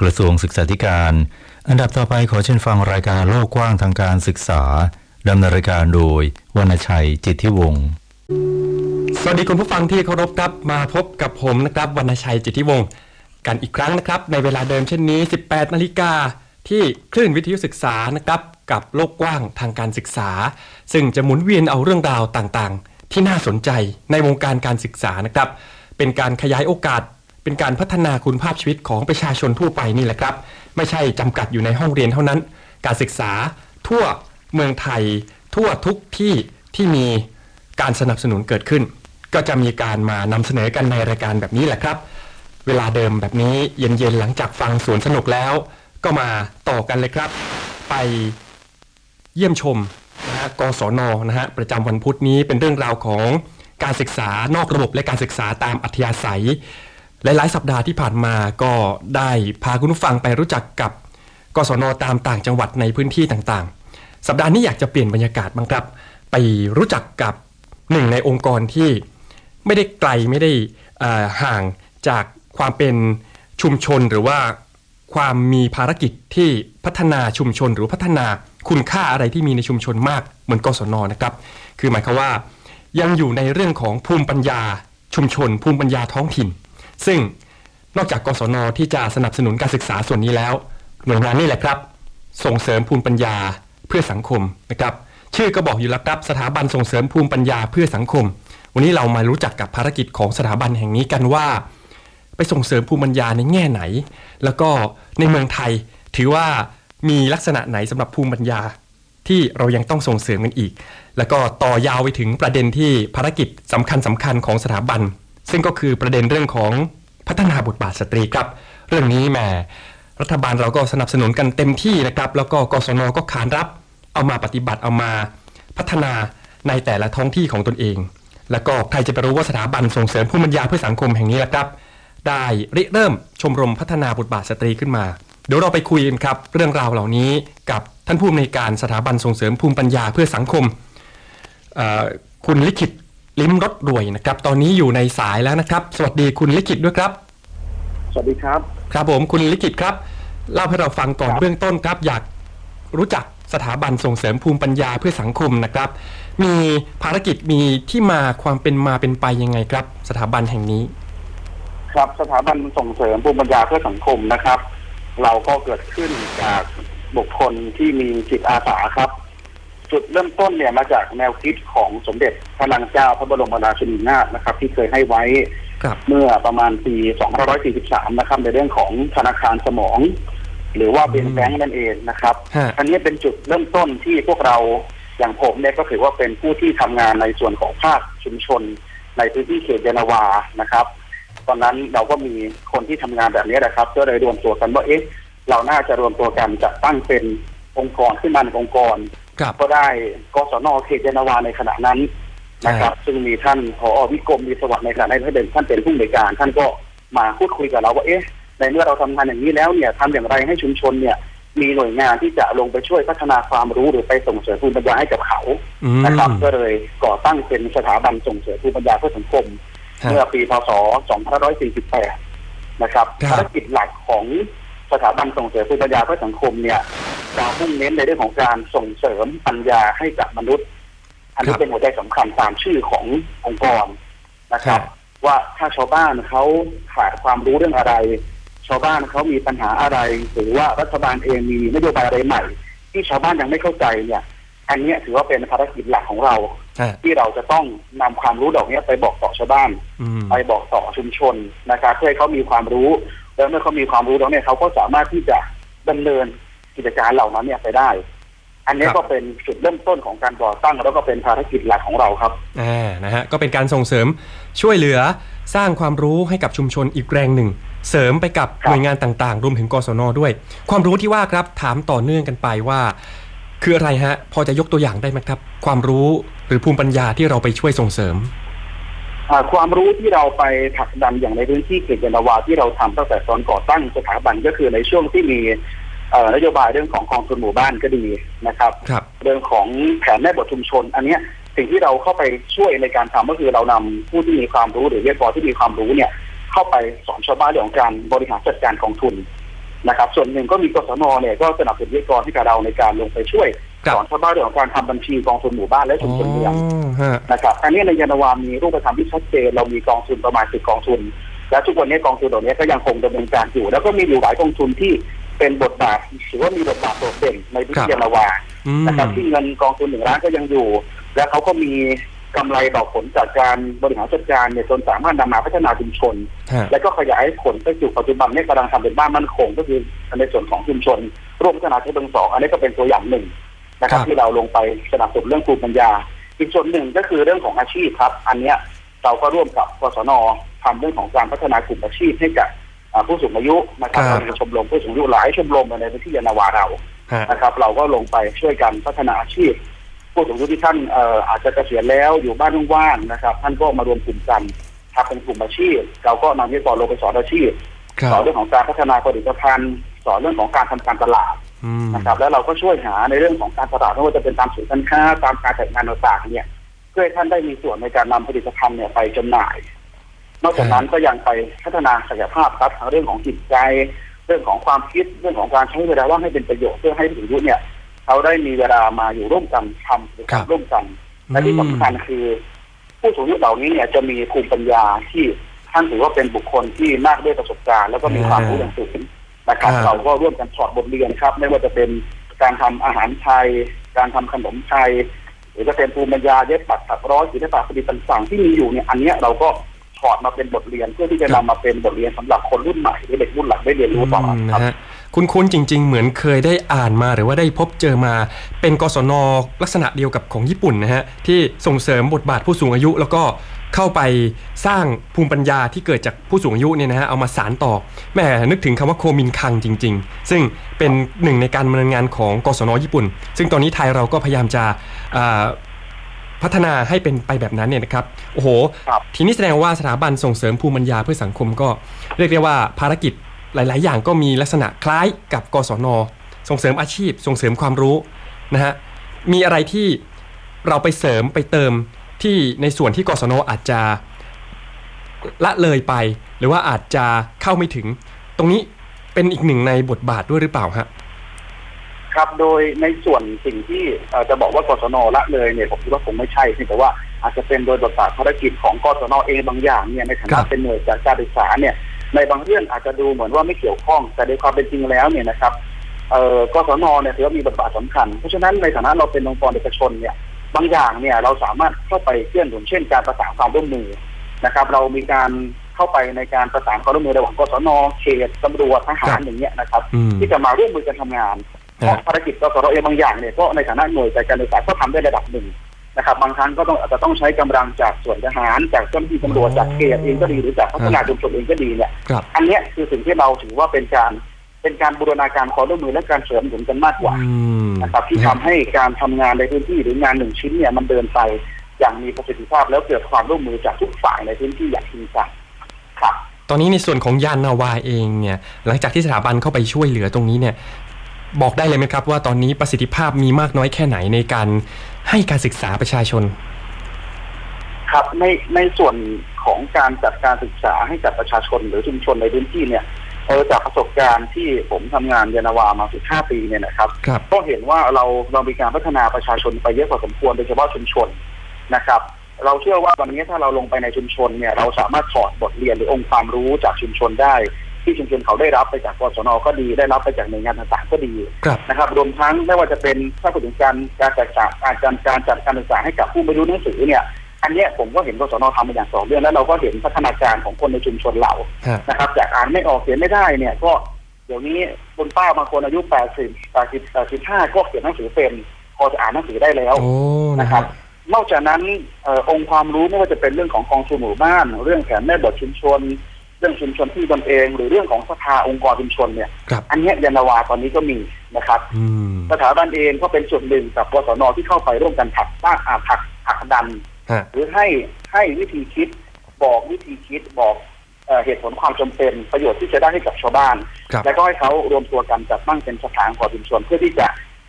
กระทรวงศึกษาธิการ อันดับต่อไปขอเชิญฟังรายการโลกกว้างทางการศึกษาดำเนินรายการโดยวรรณชัยจิตทิวงศ์สวัสดีคุณผู้ฟังที่เคารพครับมาพบกับผมนะครับวรรณชัยจิตทิวงศ์กันอีกครั้งนะครับ ในเวลาเดิมเช่นนี้ 18 นาฬิกาที่คลื่นวิทยุศึกษานะครับกับโลกกว้างทางการศึกษา ซึ่งจะหมุนเวียนเอาเรื่องราวต่างๆ ที่น่าสนใจในวงการการศึกษานะครับ เป็นการขยายโอกาส เป็นการพัฒนาคุณภาพชีวิตของประชาชนทั่วไปนี่แหละครับ ไม่ใช่จำกัดอยู่ในห้องเรียนเท่านั้น การศึกษาทั่วเมืองไทย ทั่วทุกที่ที่มีการสนับสนุนเกิดขึ้น ก็จะมีการมานำเสนอกันในรายการแบบนี้แหละครับ เวลาเดิมแบบนี้เย็นๆหลังจากฟังสวนสนุกแล้ว ก็มาต่อกันเลยครับ ไปเยี่ยมชมนะฮะกศนนะฮะประจำวันพุธนี้เป็นเรื่องราวของการศึกษานอกระบบและการศึกษาตามอัธยาศัย หลายๆ สัปดาห์ที่ผ่านมาก็ได้พาคุณผู้ฟังไปรู้จักกับกศนตามต่างจังหวัดในพื้นที่ต่างๆ สัปดาห์นี้อยากจะเปลี่ยนบรรยากาศบ้างครับ ไปรู้จักกับหนึ่งในองค์กรที่ไม่ได้ไกลไม่ได้ห่างจากความเป็นชุมชนหรือว่าความมีภารกิจที่พัฒนาชุมชนหรือพัฒนาคุณค่าอะไรที่มีในชุมชนมากเหมือนกศนนะครับ คือหมายความว่ายังอยู่ในเรื่องของภูมิปัญญาชุมชน ภูมิปัญญาท้องถิ่น ซึ่งนอกจากกศนที่จะสนับสนุนการศึกษาส่วนนี้แล้ว หน่วยงานนี่แหละครับ ส่งเสริมภูมิปัญญาเพื่อสังคมนะครับ ชื่อก็บอกอยู่แล้วครับสถาบันส่งเสริมภูมิปัญญาเพื่อสังคม วันนี้เรามารู้จักกับภารกิจของสถาบันแห่งนี้กันว่า ไปส่งเสริมภูมิปัญญาในแง่ไหน แล้วก็ในเมืองไทย ถือว่ามีลักษณะไหนสำหรับภูมิปัญญาที่เรายังต้องส่งเสริมกันอีก แล้วก็ต่อยาวไปถึงประเด็นที่ภารกิจสำคัญสำคัญของสถาบัน ซึ่งก็คือประเด็นเรื่องของพัฒนาบทบาทสตรีครับ เรื่องนี้แหมรัฐบาลเราก็สนับสนุนกันเต็มที่นะครับ แล้วก็กศนก็ขานรับเอามาปฏิบัติเอามาพัฒนาในแต่ละท้องที่ของตนเอง แล้วก็ใครจะไปรู้ว่าสถาบันส่งเสริมภูมิปัญญาเพื่อสังคมแห่งนี้ละครับ ได้ริเริ่มชมรมพัฒนาบทบาทสตรีขึ้นมา เดี๋ยวเราไปคุยกันครับ เรื่องราวเหล่านี้กับท่านผู้อำนวยการสถาบันส่งเสริมภูมิปัญญาเพื่อสังคม คุณลิขิต ลิ้มรถรวยนะครับ ตอนนี้อยู่ในสายแล้วนะครับ สวัสดีคุณลิขิตด้วยครับ สวัสดีครับ ครับผมคุณลิขิตครับ เล่าให้เราฟังก่อนครับเบื้องต้นครับ อยากรู้จักสถาบันส่งเสริมภูมิปัญญาเพื่อสังคมนะครับ มีภารกิจมีที่มาความเป็นมาเป็นไปยังไงครับ สถาบันแห่งนี้ ครับสถาบันส่งเสริมภูมิปัญญาเพื่อสังคมนะครับ เราก็เกิดขึ้นจากบุคคลที่มีจิตอาสาครับ จุดเริ่มต้นเนี่ยมาจากแนวคิดของสมเด็จพระนางเจ้าพระบรมราชินีนาถนะครับ ที่เคยให้ไว้ครับเมื่อประมาณปี 2543 นะครับ ในเรื่องของธนาคารสมอง หรือว่าเป็นอืมแบงก์นั่นเองนะครับฮะอันนี้เป็นจุดเริ่มต้นที่พวกเราอย่างผมเนี่ยก็ถือว่าเป็นผู้ที่ทำงานในส่วนของภาคชุมชน ในพื้นที่เขตยานาวานะครับ ตอนนั้นเราก็มีคนที่ทำงานแบบนี้นะครับ ก็เลยรวมตัวกันว่าเอ๊ะเราน่าจะรวมตัวกันจะตั้งเป็นองค์กรขึ้นมาหนึ่งองค์กร ครับก็ได้กศนเขตยานาวาในขณะนั้นนะครับ ซึ่งมีท่านผอวิกรมมีสวัสดิ์ในขณะนั้นท่านเป็นท่านเป็นผู้อำนวยการ ท่านก็มาพูดคุยกับเราว่าเอ๊ะในเมื่อเราทำงานอย่างนี้แล้วเนี่ยทำอย่างไรให้ชุมชนเนี่ย มีหน่วยงานที่จะลงไปช่วยพัฒนาความรู้หรือไปส่งเสริมภูมิปัญญาให้กับเขาอืมนะครับ ก็เลยก่อตั้งเป็นสถาบันส่งเสริมภูมิปัญญาเพื่อสังคมฮะเมื่อปีพศ 2548 นะครับครับภารกิจหลักของ สถาบันส่งเสริมภูมิปัญญาเพื่อสังคมเนี่ยเราพุ่งเน้นในเรื่องของการส่งเสริมปัญญาให้กับมนุษย์ อันนี้เป็นหัวใจสำคัญตามชื่อขององค์กรนะครับ ว่าถ้าชาวบ้านเขาขาดความรู้เรื่องอะไร ชาวบ้านเขามีปัญหาอะไร หรือว่ารัฐบาลเองมีนโยบายอะไรใหม่ ที่ชาวบ้านยังไม่เข้าใจเนี่ย อันเนี้ยถือว่าเป็นภารกิจหลักของเราฮะที่เราจะต้องนำความรู้เหล่านี้ไปบอกต่อชาวบ้านอืมไปบอกต่อชุมชนนะครับเพื่อให้เขามีความรู้ แล้วเมื่อเขามีความรู้แล้วเนี่ยเขาก็สามารถที่จะดำเนินกิจการเหล่านั้นเนี่ยไปได้ อันนี้ครับก็เป็นจุดเริ่มต้นของการก่อตั้งแล้วก็เป็นภารกิจหลักของเราครับอ่านะฮะก็เป็นการส่งเสริมช่วยเหลือสร้างความรู้ให้กับชุมชนอีกแรงหนึ่ง เสริมไปกับครับหน่วยงานต่างๆ รวมถึงกศนด้วย ความรู้ที่ว่าครับถามต่อเนื่องกันไปว่า คืออะไรฮะ พอจะยกตัวอย่างได้ไหมครับ ความรู้หรือภูมิปัญญาที่เราไปช่วยส่งเสริมอ่า ความรู้ที่เราไปผลักดันอย่างในพื้นที่เขตยานนาวาที่เราทำตั้งแต่ตอนก่อตั้งสถาบันก็คือในช่วงที่มีนโยบายเรื่องของกองทุนหมู่บ้านก็ดีนะครับรบเรื่องของแผนแม่บทชุมชน อันเนี้ยสิ่งที่เราเข้าไปช่วยในการทำก็คือเรานำผู้ที่มีความรู้หรือวิทยากรที่มีความรู้เนี่ยเข้าไปสอนชาวบ้านเรื่องการบริหารจัดการกองทุนนะครับ ส่วนหนึ่งก็มีกศนเนี่ยก็สนับสนุนวิทยากรให้กับเราในการลงไปช่วย สอนชาวบ้านเรื่องของการทำบัญชีกองทุนหมู่บ้านและชุมชนเมืองฮะนะครับอันนี้ในยานาวามีรูปธรรมที่ชัดเจนเรามีกองทุนประมาณสิบกองทุน และทุกวันนี้กองทุนเหล่านี้ก็ยังคงดำเนินการอยู่ แล้วก็มีอยู่หลายกองทุนที่เป็นบทบาทถือว่ามีบทบาทโดดเด่นในพื้นครับที่ยานาวาอืมนะครับที่เงินกองทุนหนึ่งล้านก็ยังอยู่ และเขาก็มีกำไรดอกผลจากการบริหารจัดการเนี่ยจนสามารถนำมาพัฒนาชุมชนฮะและก็ขยายผลไปสู่ปัจจุบันเนี่ยกำลังทำเป็นบ้านมั่นคง ก็คือในส่วนของชุมชน ร่วมพัฒนาที่เบิงสองอันนี้ก็เป็นตัวอย่างหนึ่ง นะครับครับ ที่เราลงไปสนับสนุนเรื่องภูมิปัญญา อีกส่วนหนึ่งก็คือเรื่องของอาชีพครับ อันเนี้ยเราก็ร่วมกับกศนทำเรื่องของการพัฒนากลุ่มอาชีพให้กับอ่าผู้สูงอายุนะครับครับเรามีชมรมผู้สูงอายุหลายชมรมในพื้นที่ยานนาวาเราฮะนะครับ เราก็ลงไปช่วยกันพัฒนาอาชีพ ผู้สูงอายุที่ท่านเอ่ออาจจะเกษียณแล้วอยู่บ้านว่างๆนะครับ ท่านก็มารวมกลุ่มกันทำเป็นกลุ่มอาชีพ เราก็นำวิทยากรลงไปสอนอาชีพครัสอบนเรื่องของการพัฒนาผลิตภัณฑ์สอนเรื่องของการทำการตลาดอืม นะครับ แล้วเราก็ช่วยหาในเรื่องของการตลาดไม่ว่าจะเป็นตามศูนย์การค้าตามการจัดงานต่างๆเนี่ย เพื่อให้ท่านได้มีส่วนในการนำผลิตภัณฑ์เนี่ยไปจำหน่าย นอกจากนั้นก็ยังไปพัฒนาศักยภาพครับทั้งเรื่องของจิตใจ เรื่องของความคิดเรื่องของการใช้เวลาว่างให้เป็นประโยชน์เพื่อให้ผู้สูงอายุเนี่ยเขาได้มีเวลามาอยู่ร่วมกันทำกิจกรรครัมบร่วมกันและที่สำคัญคือ ผู้สูงอายุเหล่านี้เนี่ยจะมีภูมิปัญญาที่ท่านถือว่าเป็นบุคคลที่มากด้วยประสบการณ์ แล้วก็มีความรู้อย่างสูง นะครับครับ เราก็ร่วมกันถอดบทเรียนครับ ไม่ว่าจะเป็นการทำอาหารไทย การทำขนมไทย หรือจะเป็นภูมิปัญญาเย็บปักถักร้อยศิลปะประดิษฐ์ต่างๆที่มีอยู่เนี่ยอันเนี้ยเราก็ถอดมาเป็นบทเรียนเพื่อที่จะนำมาเป็นบทเรียนสำหรับคนรุ่นใหม่หรือเด็กรุ่นหลังได้เรียนรู้ต่ออืมครับนะฮะคุณคุ้นๆจริง ๆ เหมือนเคยได้อ่านมาหรือว่าได้พบเจอมา เป็นกศนลักษณะเดียวกับของญี่ปุ่นนะฮะที่ส่งเสริมบทบาทผู้สูงอายุแล้วก็ เข้าไปสร้างภูมิปัญญาที่เกิดจากผู้สูงอายุเนี่ยนะฮะเอามาสานต่อแหม่นึกถึงคำว่าโคมินคังจริง ๆ ซึ่งเป็นหนึ่งในการดำเนินงานของกศนญี่ปุ่น ซึ่งตอนนี้ไทยเราก็พยายามจะอ่าพัฒนาให้เป็นไปแบบนั้นเนี่ยนะครับโอ้โหครับทีนี้แสดงว่าสถาบันส่งเสริมภูมิปัญญาเพื่อสังคมก็เรียกได้ว่าภารกิจหลาย ๆ อย่างก็มีลักษณะคล้ายกับกศนส่งเสริมอาชีพ ส่งเสริมความรู้นะฮะมีอะไรที่เราไปเสริมไปเติม ที่ในส่วนที่กศนอาจจะละเลยไป หรือว่าอาจจะเข้าไม่ถึง ตรงนี้เป็นอีกหนึ่งในบทบาทด้วยหรือเปล่าฮะครับโดยในส่วนสิ่งที่เอ่อจะบอกว่ากศนละเลยเนี่ยผมคิดว่าคงไม่ใช่เพียงแต่ว่าอาจจะเป็นโดยบทบาทภารกิจของกศนเองบางอย่างเนี่ยในฐาครันะบเป็นหน่วยจากการศึกษาเนี่ยในบางเรื่องอาจจะดูเหมือนว่าไม่เกี่ยวข้อง แต่ในความเป็นจริงแล้วเนี่ยนะครับเอ่อกศนเนี่ยถือว่ามีบทบาทสำคัญ เพราะฉะนั้นในฐานะเราเป็นองค์กรเอกชนเนี่ย บางอย่างเนี่ยเราสามารถเข้าไปเชื่อมหนุนเช่นการประสานความร่วมมือนะครับ เรามีการเข้าไปในการประสานความร่วมมือระหว่างกศนเขตตำรวจทหารอย่างเงี้ยนะครับอืมที่จะมาร่วมมือกันทำงานเพราะภารกิจกสรเองบางอย่างเนี่ยก็ในฐานะหน่วยแต่การศึกษาก็ทำได้ระดับหนึ่งนะครับ บางครั้งก็ต้องอาจจะต้องใช้กำลังจากส่วนทหารจากเจ้าหน้าที่ตำรวจอ๋อจากเขตเองก็ดีหรือจากพัฒนาชุมชนเองก็ดีเนี่ยครับอันเนี้ยคือสิ่งที่เราถือว่าเป็นการ เป็นการบูรณาการความร่วมมือและการเสริมหนุนกันมากกว่าอืมนะครับที่ทำให้การทำงานในพื้นที่หรืองานหนึ่งชิ้นเนี่ยมันเดินไปอย่างมีประสิทธิภาพแล้วเกิดความร่วมมือจากทุกฝ่ายในพื้นที่อย่างจริงจังครับ ตอนนี้ในส่วนของยานนาวาเองเนี่ยหลังจากที่สถาบันเข้าไปช่วยเหลือตรงนี้เนี่ยบอกได้เลยไหมครับ ว่าตอนนี้ประสิทธิภาพมีมากน้อยแค่ไหนในการให้การศึกษาประชาชน ครับในในส่วนของการจัดการศึกษาให้กับประชาชนหรือชุมชนในพื้นที่เนี่ยเออจากประสบการณ์ที่ผมทำงานยานาวามา15ปีเนี่ยนะครับครับ ก็เห็นว่าเราเรามีการพัฒนาประชาชนไปเยอะพอสมควรโดยเฉพาะชุมชนนะครับ เราเชื่อว่าวันนี้ถ้าเราลงไปในชุมชนเนี่ยเราสามารถถอดบทเรียนหรือองค์ความรู้จากชุมชนได้ ที่ชุมชนเขาได้รับไปจากกศนก็ดีได้รับไปจากหน่วยงานต่างๆก็ดีครับนะครับ รวมทั้งไม่ว่าจะเป็นถ้าพูดถึงการการจัดการการจัดการจัดการศึกษาให้กับผู้ไม่รู้หนังสือเนี่ย อันเนี้ยผมก็เห็นกศนทำมาอย่างต่อเนื่องแล้วเราก็เห็นพัฒนาการของคนในชุมชนเราฮะนะครับ จากอ่านไม่ออกเขียนไม่ได้เนี่ย ก็เดี๋ยวนี้คนป้าบางคนอายุ80 80 85ก็เขียนหนังสือเป็นพอจะอ่านหนังสือได้แล้วโอ้นะนะคครัรับบนอกจากนั้นเออองค์ความรู้ไม่ว่าจะเป็นเรื่องของกองทุนหมู่บ้าน เรื่องแผนแม่บทชุมชน เรื่องชุมชนที่ตนเอง หรือเรื่องของสภาองค์กรชุมชนเนี่ยครับอันเนี้ยยานาวาตอนนี้ก็มีนะครับอืมสถาบันเองก็เป็นส่วนหนึ่งกับกศนที่เข้าไปร่วมกันผลักบ้านอ่าผลักผลักดันฮะ หรือให้ให้วิธีคิดบอกวิธีคิดบอกเอ่อเหตุผลความจำเป็นประโยชน์ที่จะได้ให้กับชาวบ้านครับแล้วก็ให้เขารวมตัวกันจัดตั้งเป็นสถานก่อชุมชนเพื่อที่จะ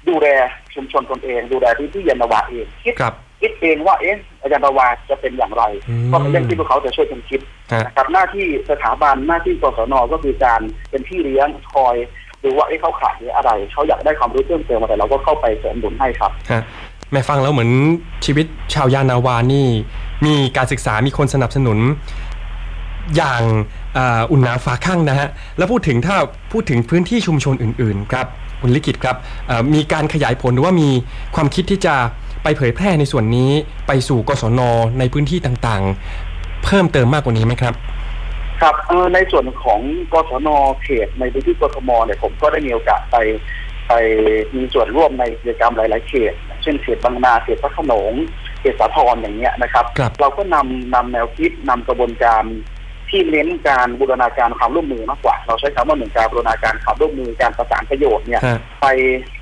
ดูแลชุมชนตนเอง ดูแลพื้นที่ยานนาวาเองคิดครับคิดเองว่าเอ๊ะยานนาวาจะเป็นอย่างไรอืมก็เป็นเรื่องที่พวกเขาจะช่วยกันคิดฮะนะครับหน้าที่สถาบันหน้าที่กศนก็คือการเป็นพี่เลี้ยงคอยดูว่าเอ๊ะเขาขาดหรืออะไรเขาอยากได้ความรู้เพิ่มเติมอะไรเราก็เข้าไปเสริมหนุนให้ครับฮะ แม่ฟังแล้วเหมือนชีวิตชาวยานาวานี่ มีการศึกษามีคนสนับสนุนอย่างอ,อุ่นหนาฝาข้างนะฮะ แล้วพูดถึงถ้าพูดถึงพื้นที่ชุมชนอื่นๆครับคุณลิขิตครับมีการขยายผลหรือว่ามีความคิดที่จะไปเผยแพร่ในส่วนนี้ไปสู่กศนในพื้นที่ต่างๆ เพิ่มเติมมากกว่านี้ไหมครับ ครับในส่วนของกศนเขตในพื้นที่กทมเนี่ยผมก็ได้มีโอกาสไปไปมีส่วนร่วมในกิจกรรมหลาย ๆ เขต เช่นเขตบางนาเขตพระโขนงเขตสาทรอย่างเงี้ยนะครับ ครับเราก็นำนำแนวคิดนำกระบวนการที่เน้นการบูรณาการความร่วมมือมากกว่า เราใช้คำว่าหนึ่งการบูรณาการความร่วมมือการประสานประโยชน์เนี่ย ฮะ ไป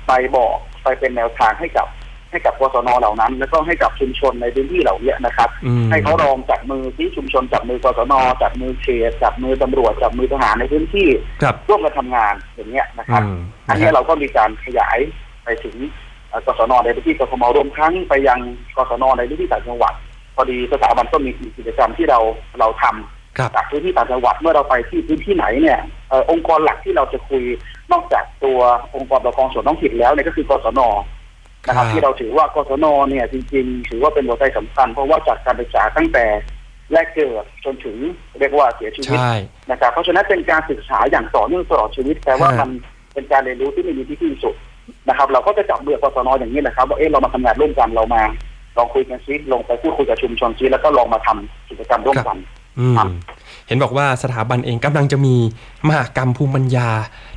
ไปบอกไปเป็นแนวทางให้กับให้กับกศนเหล่านั้น แล้วก็ให้กับชุมชนในพื้นที่เหล่านี้นะครับ อืม ให้เขาลองจับมือที่ชุมชนจับมือกศนจับมือเขตจับมือตำรวจจับมือทหารในพื้นที่ครับร่วมกันทำงานอย่างเงี้ยนะครับ อืมอันนี้เราก็มีการขยายไปถึงเอ่อ กศนในพื้นที่กทมรวมทั้งไปยังกศนในพื้นที่ต่างจังหวัด พอดีสถาบันก็มีกิจกรรมที่เราเราทำครับจากพื้นที่ต่างจังหวัดเมื่อเราไปที่พื้นที่ไหนเนี่ยเอ่อองค์กรหลักที่เราจะคุยนอกจากตัวองค์กรปกครองส่วนท้องถิ่นแล้วเนี่ยก็คือกศนนะครับครับที่เราถือว่ากศนเนี่ยจริงๆ ถือว่าเป็นหัวใจสำคัญ เพราะว่าจากการศึกษาตั้งแต่แรกเกิดจนถึงเรียกว่าเสียชีวิตใช่นะครับเพราะฉะนั้นเป็นการศึกษาอย่างต่อเนื่องตลอดชีวิตแต่ว่าฮะมันเป็นการเรียนรู้ที่ไม่มีที่สิ้นสุด นะครับ เราก็จะจับเบือกศนอย่างนี้แหละครับว่าเอ๊ะเรามาทำงานร่วมกันเรามาลองคุยกันซิลงไปพูดคุยกับชุมชนซิแล้วก็ลองมาทำกิจกรรมร่วมกันอืมครับเห็นบอกว่าสถาบันเองกำลังจะมีมหากรรมภูมิปัญญา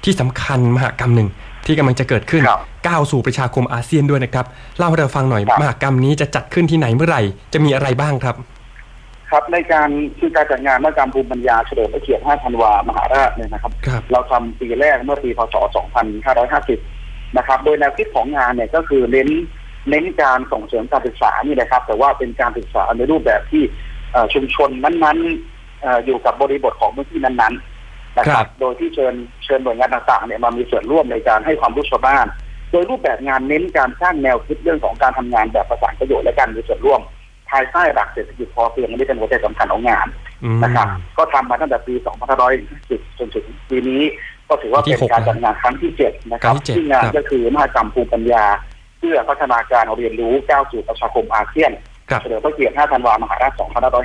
ที่สำคัญมหากรรมหนึ่งที่กำลังจะเกิดขึ้นครับก้าวสู่ประชาคมอาเซียนด้วยนะครับเล่าให้เราฟังหน่อยครับมหากรรมนี้จะจัดขึ้นที่ไหนเมื่อไหร่ จะมีอะไรบ้างครับ ครับในการคือการจัดงานมหกรรมภูมิปัญญาเฉลิมพระเกียรติ 5 ธันวามหาราชเนี่ยนะครับครับเราทำปีแรกเมื่อปี พศ 2550 นะครับ โดยแนวคิดของงานเนี่ยก็คือเน้นเน้นการส่งเสริมการศึกษานี่นะครับ แต่ว่าเป็นการศึกษาในรูปแบบที่เอ่อชุมชนนั้นๆเอ่ออยู่กับบริบทของพื้นที่นั้นๆนะคครัรับบโดยที่เชิญเชิญหน่วยงานต่างๆเนี่ยมามีส่วนร่วมในการให้ความรู้ชาวบ้าน โดยรูปแบบงานเน้นการสร้างแนวคิดเรื่องของการทำงานแบบประสานประโยชน์และการมีส่วนร่วมภายใต้หลักเศรษฐกิจพอเพียงอันนี้เป็นหัวใจสำคัญของงานอืมนะครับ ก็ทำมาตั้งแต่ปี 2510 จนถึงปีนี้ ก็ถือว่าที่เป็นหกการนะจัดงานครั้งที่7นะครับครั้งที่เจ็ดที่งานครับก็คือมหกรรมภูมิปัญญา เพื่อพัฒนาการเรียนรู้ก้าวสู่ประชาคมอาเซียนครับเฉลิมพระเกียรติ5ธันวามหาราช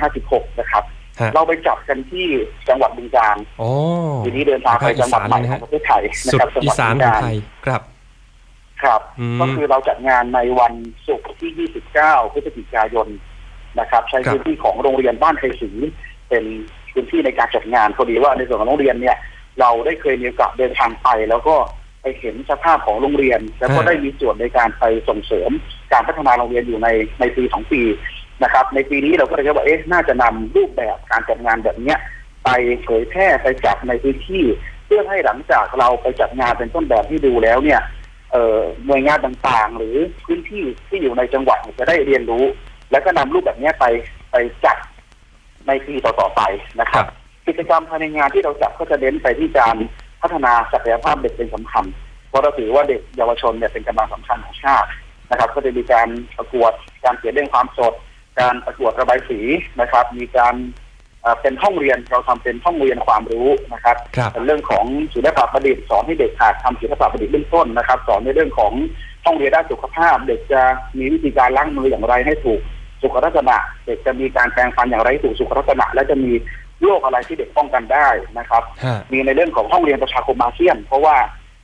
2556 นะครับฮะเราไปจับกันที่จังหวัดบึงกาฬโอ้ทีนี้เดินทางไปจังหวัดใหม่ภาคอีสานเลยนะขอฮะงประเทศไทยนะสุดครับจังหอีวัดสานบึงของกาฬไทยครับครับอืมก็คือเราจัดงานในวันศุกร์ที่ 29 พฤศจิกายนนะครับ ใช้ครับพื้นที่ของโรงเรียนบ้านไทยศรีเป็นพื้นที่ในการจัดงานพอดีว่าในส่วนของโรงเรียนเนี่ย เราได้เคยมีโอกาสเดินทางไป แล้วก็ไปเห็นสภาพของโรงเรียน แล้วก็ได้มีส่วนในการไปส่งเสริมการพัฒนาโรงเรียนอยู่ในในปีสองปีนะครับ ในปีนี้เราก็เลยว่าเอ๊ะน่าจะนำรูปแบบการจัดงานแบบเนี้ยไปเผยแพร่ไปจัดในพื้นที่ เพื่อให้หลังจากเราไปจัดงานเป็นต้นแบบที่ดูแล้วเนี่ยเอ่อหน่วยงานต่างๆ หรือพื้นที่ที่อยู่ในจังหวัดจะได้เรียนรู้ แล้วก็นำรูปแบบเนี้ยไปไปจัดในปีต่อๆไปนะครับ กิจกรรมภายในงานที่เราจัดก็จะเน้นไปที่การพัฒนาศักยภาพเด็กเป็นสำคัญ เพราะเราถือว่าเด็กเยาวชนเนี่ยเป็นกำลังสำคัญของชาตินะครับ ก็จะมีการประกวดการเขียนเรื่องความสด การประกวดระบายสีนะครับ มีการเอ่อเป็นห้องเรียนเราทำเป็นห้องเรียนความรู้นะครับครับเป็นเรื่องของศิลปะประดิษฐ์สอนให้เด็กหัดทำศิลปะประดิษฐ์เบื้องต้นนะครับ สอนในเรื่องของห้องเรียนด้านสุขภาพ เด็กจะมีวิธีการล้างมืออย่างไรให้ถูกสุขลักษณะ เด็กจะมีการแปรงฟันอย่างไรให้ถูกสุขลักษณะ และจะมี โรคอะไรที่เด็กป้องกันได้นะครับฮะมีในเรื่องของห้องเรียนประชาคมอาเซียน เพราะว่า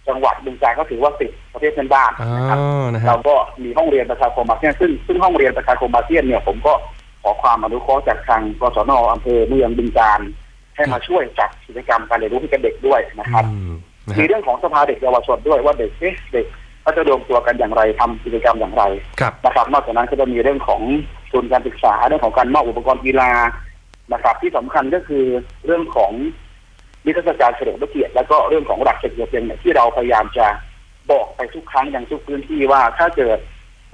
จังหวัดบึงกาฬก็ถือว่าติดประเทศเพื่อนบ้านอ๋อนะครับนะฮะเราก็มีห้องเรียนประชาคมอาเซียนซึ่งซึ่งห้องเรียนประชาคมอาเซียนเนี่ยผมก็ขอความอนุเคราะห์จากทางกศนอำเภอเมืองบึงการให้มาช่วยจัดกิจกรรมการเรียนรู้ให้กับเด็กด้วยนะครับอืมนะมีฮะเรื่องของสภาเด็กเยาวชนด้วยว่าเด็กเอ๊ะเด็กเขาจะรวมตัวกันอย่างไรทำกิจกรรมอย่างไรครับนะครับ นอกจากนั้นก็จะมีเรื่องของทุนการศึกษาเรื่องของการมอบอุปกรณ์กีฬา นะครับ ที่สำคัญก็คือเรื่องของนิทรรศการเฉลิมพระเกียรติแล้วก็เรื่องของหลักเศรษฐกิจพอเพียงเนี่ยที่เราพยายามจะบอกไปทุกครั้งอย่างทุกพื้นที่ว่าถ้าเกิด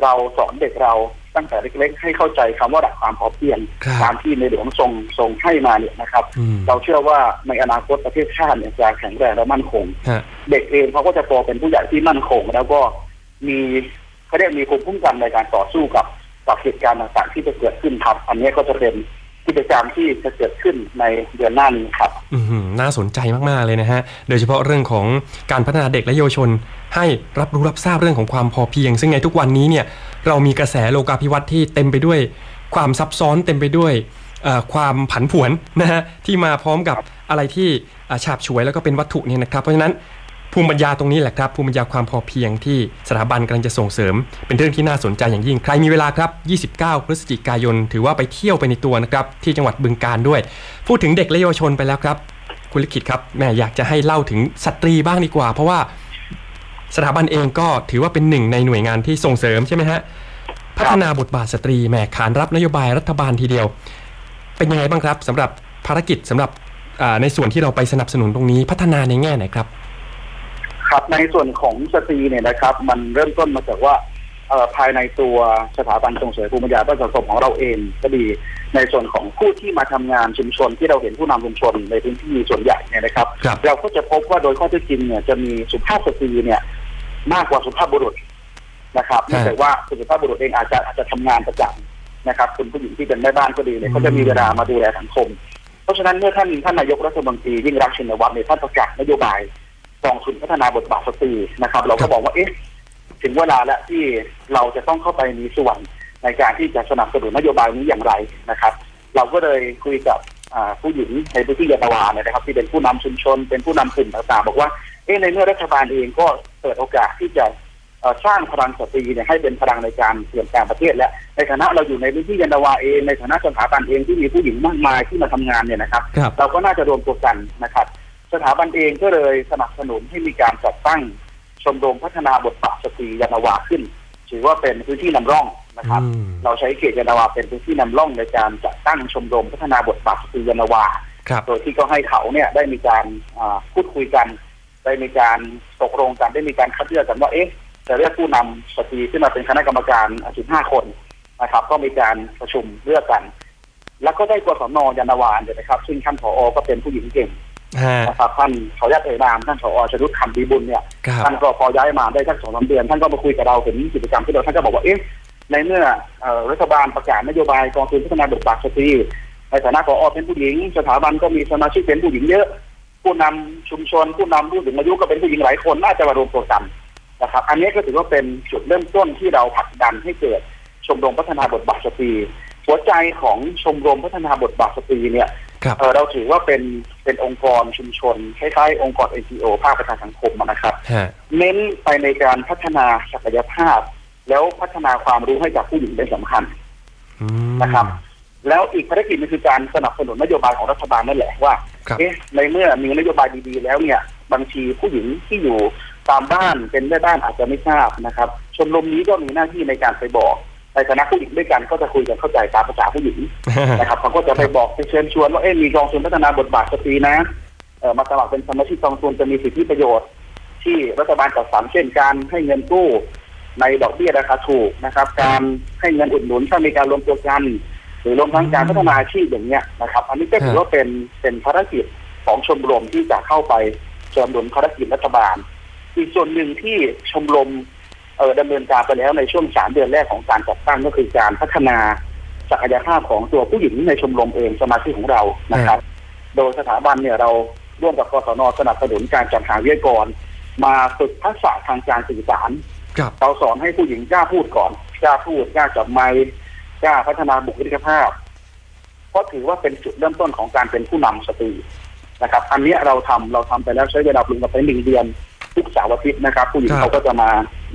เราสอนเด็กเราตั้งแต่เล็ก ๆ ให้เข้าใจคำว่าหลักความพอเพียงครับตามที่ในหลวงทรงทรงให้มาเนี่ยนะครับอืมเราเชื่อว่าในอนาคตประเทศชาติเนี่ยจะแข็งแรงและมั่นคงฮะเด็กเองเขาก็จะโตเป็นผู้ใหญ่ที่มั่นคง แล้วก็มีเขาเรียกมีภูมิคุ้มกันในการต่อสู้กับกับเหตุการณ์ต่างๆที่จะเกิดขึ้นครับ อันนี้ก็จะเป็น กิจกรรมที่จะเกิดขึ้นในเดือนหน้านี้ครับอืน่าสนใจมากๆเลยนะฮะ โดยเฉพาะเรื่องของการพัฒนาเด็กและเยาวชน ให้รับรู้รับทราบเรื่องของความพอเพียง ซึ่งในทุกวันนี้เนี่ยเรามีกระแสโลกาภิวัตน์ที่เต็มไปด้วย ความซับซ้อนเต็มไปด้วยความผันผวนนะฮะที่มาพร้อมกับอะไรที่ฉาบฉวยแล้วก็เป็นวัตถุเนี่ยนะครับ เพราะฉะนั้น ภูมิปัญญาตรงนี้แหละครับ ภูมิปัญญาความพอเพียงที่สถาบันกำลังจะส่งเสริม เป็นเรื่องที่น่าสนใจอย่างยิ่ง ใครมีเวลาครับ 29 พฤศจิกายน ถือว่าไปเที่ยวไปในตัวนะครับ ที่จังหวัดบึงการด้วย พูดถึงเด็กและเยาวชนไปแล้วครับ คุณลิขิตครับแม่อยากจะให้เล่าถึงสตรีบ้างดีกว่า เพราะว่าสถาบันเองก็ถือว่าเป็นหนึ่งในหน่วยงานที่ส่งเสริมใช่ไหมฮะ พัฒนาบทบาทสตรีแหม่ขานรับนโยบายรัฐบาลทีเดียว เป็นยังไงบ้างครับสำหรับภารกิจสำหรับในส่วนที่เราไปสนับสนุนตรงนี้พัฒนาในแง่ไหนครับ ครับในส่วนของสตรีเนี่ยนะครับ มันเริ่มต้นมาจากว่าเอ่อภายในตัวสถาบันส่งเสริมภูมิปัญญาเพื่อสังคมของเราเองก็ดี ในส่วนของผู้ที่มาทำงานชุมชนที่เราเห็นผู้นำชุมชนในพื้นที่ส่วนใหญ่เนี่ยนะครับครับ เราก็จะพบว่าโดยข้อเท็จจริงเนี่ยจะมีสุภาพสตรีเนี่ยมากกว่าสุภาพบุรุษนะครับเนื่องจากว่าสุภาพบุรุษเองอาจจะอาจจะทำงานประจำนะครับคุณผู้หญิงที่เป็นแม่บ้านก็ดีเนี่ยเขาจะมีเวลามาดูแลสังคม เพราะฉะนั้นเมื่อท่านท่านนายกรัฐมนตรียิ่งรักษณ์ชินวัตรเนี่ยท่านประกาศนโยบาย กองทุนพัฒนาบทบาทสตรีนะครับ เราครัก็บบอกว่าเอ๊ะถึงเวลาแล้วที่เราจะต้องเข้าไปมีส่วนในการที่จะสนับสนุนนโยบายนี้อย่างไรนะครับ เราก็เลยคุยกับอ่าผู้หญิงในพื้นที่ยานาวาเนี่ยนะครับ ที่เป็นผู้นำชุมชน เป็นผู้นำกลุ่มต่างๆ บอกว่าเอ๊ะในเมื่อรัฐบาลเองก็เปิดโอกาสที่จะเอ่อสร้างพลังสตรีเนี่ยให้เป็นพลังในการเปลี่ยนแปลงประเทศและในฐานะเราอยู่ในพื้นที่ยานาวาเองในฐานะสถาบันเองที่มีผู้หญิงมากมายที่มาทำงานเนี่ยนะครับครับ เราก็น่าจะรวมตัวกันนะครับ สถาบันเองก็เลยสนับสนุนให้มีการจัดตั้งชมรมพัฒนาบทบาทสตรียานาวาขึ้น ถือว่าเป็นพื้นที่นำร่องนะครับอืมเราใช้เขตยานาวาเป็นพื้นที่นำร่องในการจัดตั้งชมรมพัฒนาบทบาทสตรียานาวาครับโดยที่ก็ให้เขาเนี่ยได้มีการอ่าพูดคุยกัน ได้มีการตกลงกันได้มีการคัดเลือกกันว่าเอ๊ะจะเรียกผู้นำสตรีขึ้นมาเป็นคณะกรรมการ15คนนะครับ ก็มีการประชุมเลือกกัน แล้วก็ได้กศนยานาวาเนี่ยนะครับ ซึ่งท่านผอก็เป็นผู้หญิงเก่งฮะ นะครับท่านขออนุญาตเอ่ยนามท่านผอชนุดคำดีบุญเนี่ยครับท่านก็พอย้ายมาได้สักสองสามเดือน ท่านก็มาคุยกับเราถึงกิจกรรมที่เราท่านก็บอกว่าเอ๊ะในเมื่อเอ่อรัฐบาลประกาศนโยบายกองทุนพัฒนาบทบาทสตรีในฐานะผอเป็นผู้หญิง สถาบันก็มีสมาชิกเป็นผู้หญิงเยอะ ผู้นำชุมชน ผู้นำผู้สูงอายุก็เป็นผู้หญิงหลายคนน่าจะมารวมตัวกันนะครับอันนี้ก็ถือว่าเป็นจุดเริ่มต้นที่เราผลักดันให้เกิดชมรมพัฒนาบทบาทสตรีหัวใจของชมรมพัฒนาบทบาทสตรีเนี่ยครับ เออเราถือว่าเป็นเป็นองค์กรชุมชนคล้ายๆองค์กร NGO ภาคประชาสังคมอะนะครับฮะเน้นไปในการพัฒนาศักยภาพ แล้วพัฒนาความรู้ให้กับผู้หญิงเป็นสำคัญอืมนะครับ แล้วอีกภารกิจหนึงคือการสนับสนุนนโยบายของรัฐบาลนั่นแหละว่าครับเอ๊ะในเมื่อมีนโยบายดีๆ แล้วเนี่ย บางทีผู้หญิงที่อยู่ตามบ้านเป็นแม่บ้านอาจจะไม่ทราบนะครับ ชมรมนี้ก็มีหน้าที่ในการไปบอก ในฐานะผู้หญิงด้วยกันก็จะคุยกันเข้าใจตามภาษาผู้หญิงนะครับเขาก็จะไปบอกไปเชิญชวนว่าเอ๊ะมีกองทุนพัฒนาบทบาทสตรีนะเออมาสมัครเป็นสมาชิกกองทุนจะมีสิทธิประโยชน์ ที่รัฐบาลจัดสรรเช่นการให้เงินกู้ในดอกเบี้ยราคาถูกนะครับ การให้เงินอุดหนุนถ้ามีการรวมตัวกัน หรือรวมทั้งการพัฒนาอาชีพอย่างเนี้ยนะครับ อันนี้ก็ถือว่าเป็นเป็นภารกิจของชมรมที่จะเข้าไปเสริมหนุนภารกิจรัฐบาล อีกส่วนหนึ่งที่ชมรม เออดำเนินการไปแล้วในช่วงสามเดือนแรกของการจัดตั้งก็คือการพัฒนาศักยภาพของตัวผู้หญิงในชมรมเองสมาชิกของเรานะครับ โดยสถาบันเนี่ยเราร่วมกับกศนสนับสนุนการจัดหาวิทยากร มาฝึกทักษะทางการสื่อสารครับเราสอนให้ผู้หญิงกล้าพูดก่อนกล้าพูดกล้าจับไมค์กล้าพัฒนาบุคลิกภาพ เพราะถือว่าเป็นจุดเริ่มต้นของการเป็นผู้นำสตรีนะครับ อันเนี้ยเราทำเราทำไปแล้วใช้เวลาปรุงมาไปหนึ่งเดือน ทุกเสาร์อาทิตย์นะครับ ผู้หญิงครับเขาก็จะมา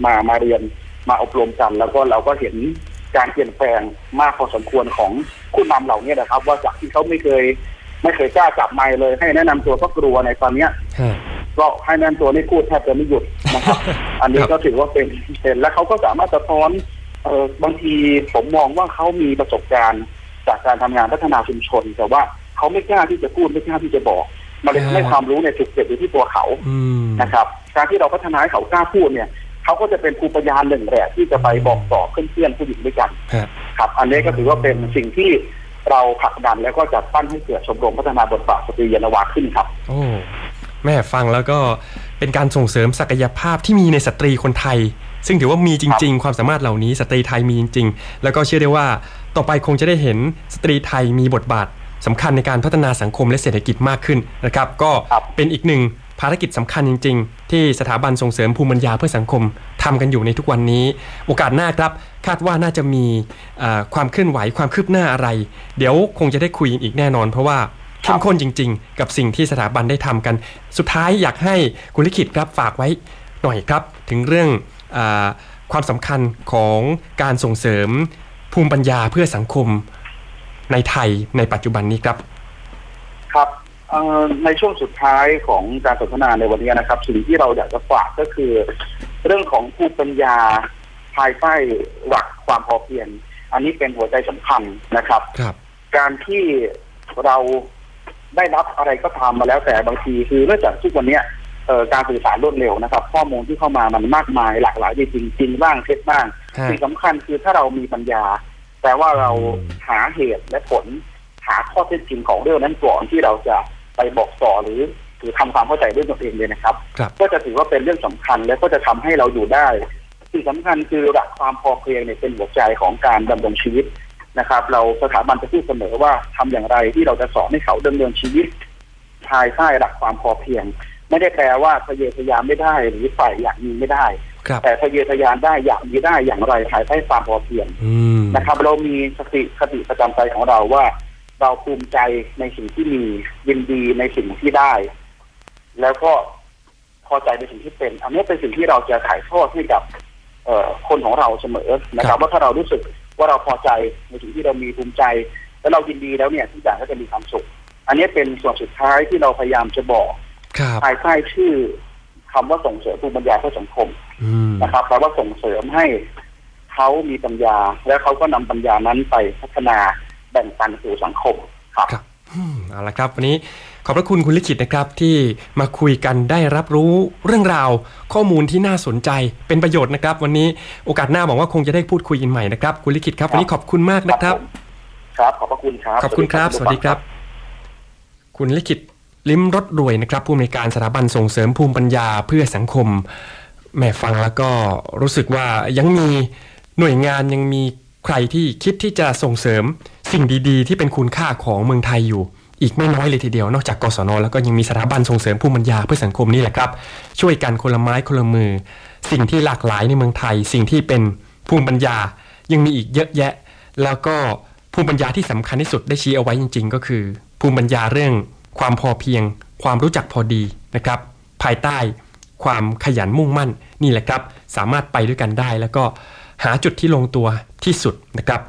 มามาเรียนมาอบรมกัน แล้วก็เราก็เห็นการเปลี่ยนแปลงมากพอสมควรของผู้นำเหล่านี้นะครับ ว่าจากที่เขาไม่เคย ไม่เคยกล้าจับไมค์เลย ให้แนะนำตัวก็กลัวในตอนเนี้ยฮะก็ให้แนะนำตัวไม่พูดแทบจะไม่หยุดนะครับ อันนี้ก็ถือว่าเป็นเป็นและเขาก็สามารถสะท้อนเออบางทีผมมองว่าเขามีประสบการณ์ จากการทำงานพัฒนาชุมชน แต่ว่าเขาไม่กล้าที่จะพูดไม่กล้าที่จะบอก มันเลยทำให้ความรู้เนี่ยถูกเก็บอยู่ที่ตัวเขาอืมนะครับ การที่เราพัฒนาให้เขากล้าพูดเนี่ยเขาก็จะเป็นครูพยานหนึ่งแหละที่จะไปบอกต่อเพื่อนๆผู้หญิงด้วยกันฮะครับ อันนี้ก็ถือว่าเป็นสิ่งที่เราผลักดันแล้วก็จัดตั้งให้เกิดชมรมพัฒนาบทบาทสตรียานาวาขึ้นครับ โอ้แม่ฟังแล้วก็เป็นการส่งเสริมศักยภาพที่มีในสตรีคนไทย ซึ่งถือว่ามีจริง ๆ ความสามารถเหล่านี้สตรีไทยมีจริง ๆ แล้วก็เชื่อได้ว่าต่อไปคงจะได้เห็นสตรีไทยมีบทบาทสำคัญในการพัฒนาสังคมและเศรษฐกิจมากขึ้นนะครับ ก็ครับเป็นอีกหนึ่ง ภารกิจสำคัญจริง ๆ ที่สถาบันส่งเสริมภูมิปัญญาเพื่อสังคมทำกันอยู่ในทุกวันนี้ โอกาสหน้าครับ คาดว่าน่าจะมีความเคลื่อนไหวความคืบหน้าอะไร เดี๋ยวคงจะได้คุยอีกแน่นอน เพราะว่าเข้มข้นจริง ๆ กับสิ่งที่สถาบันได้ทำกัน สุดท้ายอยากให้คุณลิขิตครับฝากไว้หน่อยครับ ถึงเรื่องอความสำคัญของการส่งเสริมภูมิปัญญาเพื่อสังคมในไทยในปัจจุบันนี้ครับ ครับ ในช่วงสุดท้ายของการสนทนาในวันนี้นะครับ สิ่งที่เราอยากจะฝากก็คือ เรื่องของภูมิปัญญาภายใต้หลักความพอเพียง อันนี้เป็นหัวใจสำคัญนะครับครับ การที่เราได้รับอะไรก็ตามมาแล้วแต่บางทีคือเนื่องจากทุกวันเนี้ยเอ่อการสื่อสารรวดเร็วนะครับ ข้อมูลที่เข้ามามันมากมายหลากหลายจริงๆจริงบ้างเท็จบ้างฮะสิ่งสำคัญคือถ้าเรามีปัญญาแต่ว่าเราอืมหาเหตุและผล หาข้อเท็จจริงของเรื่องนั้นก่อนที่เราจะ ไปบอกต่อหรือหรือทำความเข้าใจด้วยตัวเองเลยนะครับครับ ก็จะถือว่าเป็นเรื่องสำคัญและก็จะทำให้เราอยู่ได้สิ่งสำคัญคือหลักความพอเพียงเนี่ยเป็นหัวใจของการดำรงชีวิตนะครับ เราสถาบันจะพูดเสมอว่าทำอย่างไรที่เราจะสอนให้เขาดำเนินชีวิตภายใต้หลักความพอเพียง ไม่ได้แปลว่าทะเยอทะยานไม่ได้หรือฝ่ายอยากมีไม่ได้ครับแต่ทะเยอทะยานได้อยากมีได้อย่างไรภายใต้ความพอเพียงอืมนะครับ เรามีสติคติประจำใจของเราว่า เราภูมิใจในสิ่งที่มียินดีในสิ่งที่ได้ แล้วก็พอใจในสิ่งที่เป็น อันนี้เป็นสิ่งที่เราจะถ่ายทอดให้กับ เอ่อคนของเราเสมอนะคครัรับบว่าถ้าเรารู้สึกว่าเราพอใจในสิ่งที่เรามีภูมิใจ แล้วเรายินดีแล้วเนี่ยทุกอย่างก็จะมีความสุข อันนี้เป็นส่วนสุดท้ายที่เราพยายามจะบอกครับภายใต้ชื่อคำว่าส่งเสริมภูมิปัญญาเพื่อสังคมอืมนะครับแปลว่าส่งเสริมให้เขามีปัญญา และเขาก็นำปัญญานั้นไปพัฒนาแบ่งปันสู่สังคมครับครับอืมเอาละครับวันนี้ขอบพระคุณคุณลิขิตนะครับที่มาคุยกันได้รับรู้เรื่องราว ข้อมูลที่น่าสนใจเป็นประโยชน์นะครับ วันนี้โอกาสหน้าบอกว่าคงจะได้พูดคุยกันใหม่นะครับ คุณลิขิตครับวันนี้ขอบคุณมากนะครับ ครับขอบพระคุณครับขอบคุณครับ สวัสดีครับ คุณลิขิตลิ้มรถรวยนะครับผู้อำนวยการสถาบันส่งเสริมภูมิปัญญาเพื่อสังคมแหม่ฟังแล้วก็รู้สึกว่ายังมีหน่วยงานยังมี ใครที่คิดที่จะส่งเสริมสิ่งดีๆ ที่เป็นคุณค่าของเมืองไทยอยู่ อีกไม่น้อยเลยทีเดียวนอกจากกศนแล้วก็ยังมีสถาบันส่งเสริมภูมิปัญญาเพื่อสังคมนี่แหละครับ ช่วยกันคนละไม้คนละมือ สิ่งที่หลากหลายในเมืองไทย สิ่งที่เป็นภูมิปัญญายังมีอีกเยอะแยะ แล้วก็ภูมิปัญญาที่สำคัญที่สุดได้ชี้เอาไว้จริง ๆ ก็คือ ภูมิปัญญาเรื่องความพอเพียง ความรู้จักพอดีนะครับ ภายใต้ความขยันมุ่งมั่นนี่แหละครับ สามารถไปด้วยกันได้แล้วก็ หาจุดที่ลงตัวที่สุดนะครับ